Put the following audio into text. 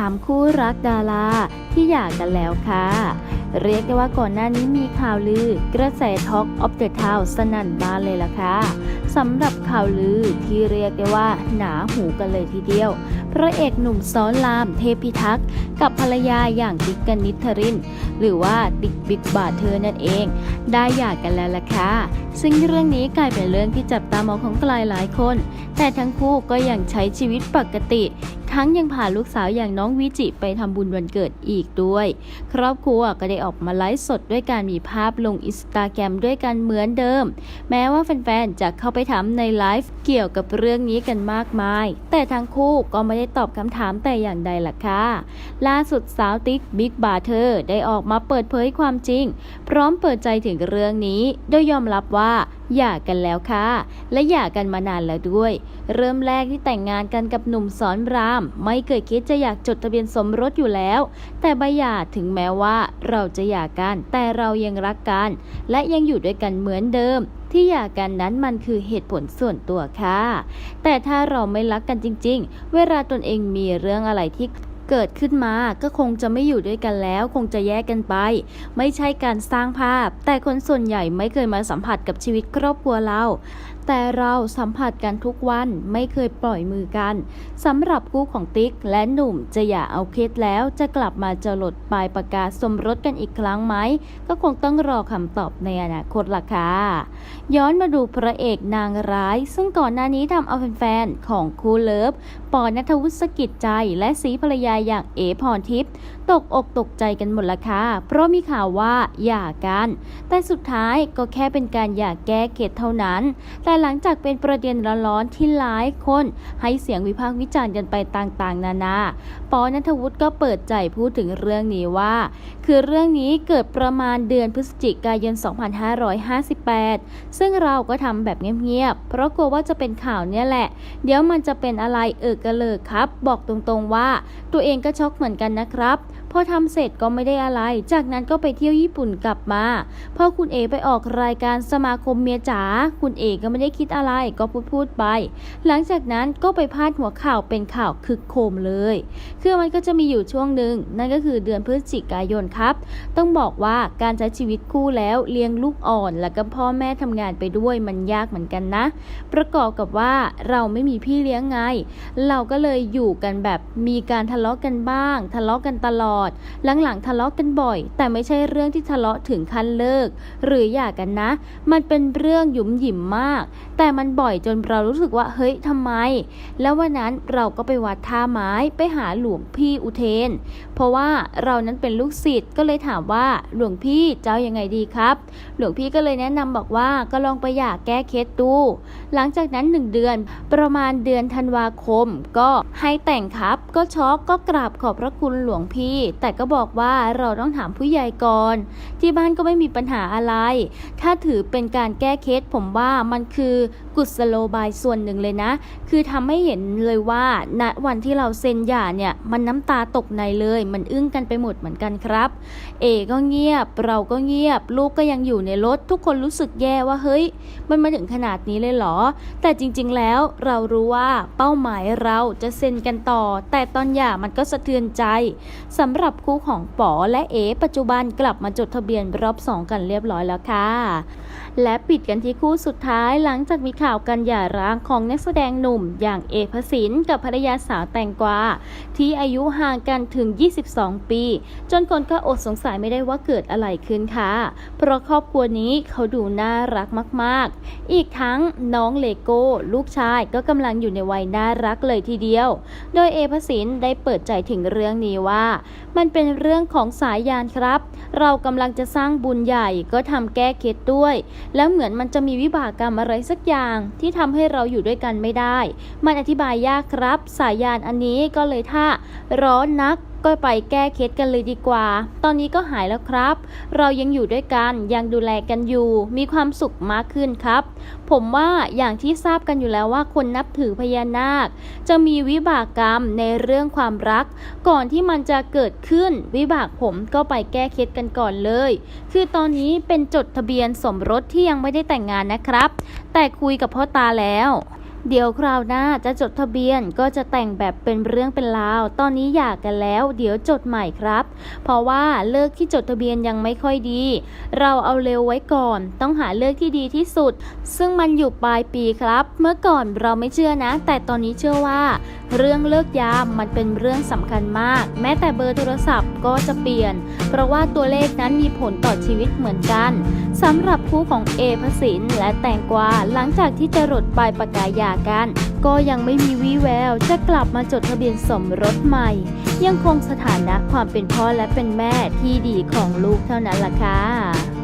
3 คู่รักดาราที่หย่ากันแล้วค่ะ เรียกได้ว่าก่อนหน้านี้มีข่าวลือกระแสท็อกออฟเดอะทาวสนั่นบ้านเลยล่ะค่ะสำหรับข่าวลือที่เรียกได้ว่าหนาหูกันเลยทีเดียว พระเอกหนุ่มซ้อนรามเทพิทักษ์กับภรรยาอย่างติ๊กกนิษฐริน หรือว่าติ๊กบิ๊กบาทเธอนั่นเอง ได้หย่ากันแล้วล่ะค่ะซึ่งเรื่องนี้กลายเป็นเรื่องที่จับตามองของใครหลายคน แต่ทั้งคู่ก็ยังใช้ชีวิตปกติ ทั้งยังพาลูกสาวอย่างน้องวิจิไปทำบุญวันเกิดอีกด้วย ครอบครัวก็ได้ออกมาไลฟ์สดด้วยการมีภาพลงอินสตาแกรมด้วยกันเหมือนเดิม แม้ว่าแฟนๆจะเข้าไปถามในไลฟ์เกี่ยวกับเรื่องนี้กันมากมาย แต่ทั้งคู่ก็ไม่ได้ตอบคำถามแต่อย่างใดล่ะค่ะล่าสุดสาวติ๊กบิ๊กบาเธอร์ได้ออกมาเปิดเผยความจริง พร้อมเปิดใจถึงเรื่องนี้ โดยยอมรับว่า หย่ากันแล้วค่ะ และหย่ากันมานานแล้วด้วย เริ่มแรกที่แต่งงานกันกับหนุ่มสอนราม ไม่เคยคิดจะอยากจดทะเบียนสมรสอยู่แล้ว แต่ใบหย่าถึงแม้ว่าเราจะหย่ากัน แต่เรายังรักกัน และยังอยู่ด้วยกันเหมือนเดิมที่หย่ากันนั้นมันคือเหตุผลส่วนตัวค่ะ แต่ถ้าเราไม่รักกันจริง ๆ เวลาตนเองมีเรื่องอะไรที่ เกิดขึ้นมาก็คงจะไม่อยู่ด้วยกันแล้ว คงจะแยกกันไป ไม่ใช่การสร้างภาพ แต่คนส่วนใหญ่ไม่เคยมาสัมผัสกับชีวิตครอบครัวเราแต่เราสัมผัสกันทุกวันไม่เคยปล่อยมือกันสำหรับคู่ของติ๊กและหนุ่มจะอย่าเอาเคล็ดแล้วจะกลับมาจะหลดปลายประกาศสมรสกันอีกครั้งไหม ก็คงต้องรอคำตอบในอนาคตล่ะค่ะย้อนมาดูพระเอกนางร้าย ซึ่งก่อนหน้านี้ทำเอาแฟนๆของคู่เลิฟปอนัทวุฒิสกิจใจและสีภรรยาอย่างเอพรทิพย์ตกอกตกใจกันหมดละค่ะ เพราะมีข่าวว่าหย่ากัน แต่สุดท้ายก็แค่เป็นการหย่าแก้เกตเท่านั้น แต่หลังจากเป็นประเด็นร้อนๆที่หลายคน ให้เสียงวิพากษ์วิจารณ์กันไปต่างๆ นานา ปอนัทวุฒิก็เปิดใจพูดถึงเรื่องนี้ว่า คือเรื่องนี้เกิดประมาณเดือนพฤศจิกายน 2558 ซึ่งเราก็ทำแบบเงียบๆ เพราะกลัวว่าจะเป็นข่าวเนี่ยแหละ เดี๋ยวมันจะเป็นอะไรเออกระเลิกครับ บอกตรงๆว่าตัวเองเองก็ช็อกเหมือนกันนะครับ อทำเสร็จก็ไม่ได้อะไร จากนั้นก็ไปเที่ยวญี่ปุ่นกลับมาพอคุณเอไปออกรายการสมาคมเมียจ๋าคุณเอก็ไม่ได้คิดอะไรก็พูดพูดไป หลังจากนั้นก็ไปพาดหัวข่าวเป็นข่าวคึกโครมเลยคือมันก็จะมีอยู่ช่วงหนึ่งนั่นก็คือเดือนพฤศจิกายนครับ ต้องบอกว่าการใช้ชีวิตคู่แล้วเลี้ยงลูกอ่อนแล้วก็พ่อแม่ทำงานไปด้วยมันยากเหมือนกันนะ ประกอบกับว่าเราไม่มีพี่เลี้ยงไง เราก็เลยอยู่กันแบบมีการทะเลาะกันบ้าง ทะเลาะกันตลอดด หลังๆทะเลาะกันบ่อย แต่ไม่ใช่เรื่องที่ทะเลาะถึงขั้นเลิก หรือหย่ากันนะ มันเป็นเรื่องหยุมหยิมมาก แต่มันบ่อยจนเรารู้สึกว่าเฮ้ยทำไม แล้ววันนั้นเราก็ไปวัดท่าไม้ไปหาหลวงพี่อุเทน เพราะว่าเรานั้นเป็นลูกศิษย์ก็เลยถามว่าหลวงพี่เจ้ายังไงดีครับ หลวงพี่ก็เลยแนะนำบอกว่าก็ลองไปหย่าแก้เคล็ดดู หลังจากนั้นหนึ่งเดือนประมาณเดือนธันวาคม ก็ให้แต่งครับ ก็ช็อกก็กราบขอบพระคุณหลวงพี่ แต่ก็บอกว่าเราต้องถามผู้ใหญ่ก่อน ที่บ้านก็ไม่มีปัญหาอะไร ถ้าถือเป็นการแก้เคล็ดผมว่ามันคือกุศโลบายส่วนหนึ่งเลยนะ คือทำให้เห็นเลยว่าณวันที่เราเซ็นหย่าเนี่ยมันน้ำตาตกในเลยมันอึ้งกันไปหมดเหมือนกันครับ เอก็เงียบ เราก็เงียบ ลูกก็ยังอยู่ในรถ ทุกคนรู้สึกแย่ว่าเฮ้ย มันมาถึงขนาดนี้เลยเหรอ แต่จริงๆแล้วเรารู้ว่าเป้าหมายเราจะเซ็นกันต่อ แต่ตอนหย่ามันก็สะเทือนใจสำหรับคู่ของป๋อและเอปัจจุบันกลับมาจดทะเบียนรอบสองกันเรียบร้อยแล้วค่ะ และปิดกันที่คู่สุดท้ายหลังจากมีข่าวการหย่าร้างของนักแสดงหนุ่ม อย่างเอพสินกับภรรยาสาวแตงกวาที่อายุห่างกันถึง 22 ปี จนคนก็อดสงสัยไม่ได้ว่าเกิดอะไรขึ้นค่ะ เพราะครอบครัวนี้เขาดูน่ารักมากๆ อีกทั้งน้องเลโก้ ลูกชายก็กำลังอยู่ในวัยน่ารักเลยทีเดียว โดยเอพสินได้เปิดใจถึงเรื่องนี้ว่า มันเป็นเรื่องของสายยานครับ เรากำลังจะสร้างบุญใหญ่ก็ทำแก้เคล็ดด้วยแล้วเหมือนมันจะมีวิบากกรรมอะไรสักอย่างที่ทำให้เราอยู่ด้วยกันไม่ได้ มันอธิบายยากครับ สายยานอันนี้ก็เลยถ้าร้อนนัก ก็ไปแก้เคล็ดกันเลยดีกว่า ตอนนี้ก็หายแล้วครับ เรายังอยู่ด้วยกันยังดูแลกันอยู่ มีความสุขมากขึ้นครับ ผมว่าอย่างที่ทราบกันอยู่แล้วว่าคนนับถือพญานาค จะมีวิบากกรรมในเรื่องความรัก ก่อนที่มันจะเกิดขึ้น วิบากผมก็ไปแก้เคล็ดกันก่อนเลย คือตอนนี้เป็นจดทะเบียนสมรสที่ยังไม่ได้แต่งงานนะครับ แต่คุยกับพ่อตาแล้ว เดี๋ยวคราวหน้าจะจดทะเบียนก็จะแต่งแบบเป็นเรื่องเป็นราว ตอนนี้หย่ากันแล้ว เดี๋ยวจดใหม่ครับ เพราะว่าเลิกที่จดทะเบียนยังไม่ค่อยดี เราเอาเร็วไว้ก่อน ต้องหาเลิกที่ดีที่สุด ซึ่งมันอยู่ปลายปีครับ เมื่อก่อนเราไม่เชื่อนะ แต่ตอนนี้เชื่อว่าเรื่องเลิกยามมันเป็นเรื่องสำคัญมาก แม้แต่เบอร์โทรศัพท์ก็จะเปลี่ยน เพราะว่าตัวเลขนั้นมีผลต่อชีวิตเหมือนกันสำหรับคู่ของเอพสินและแตงกวาหลังจากที่จะรดใบประกาศหย่ากัน ก็ยังไม่มีวี่แววจะกลับมาจดทะเบียนสมรสใหม่ ยังคงสถานะความเป็นพ่อและเป็นแม่ที่ดีของลูกเท่านั้นล่ะค่ะ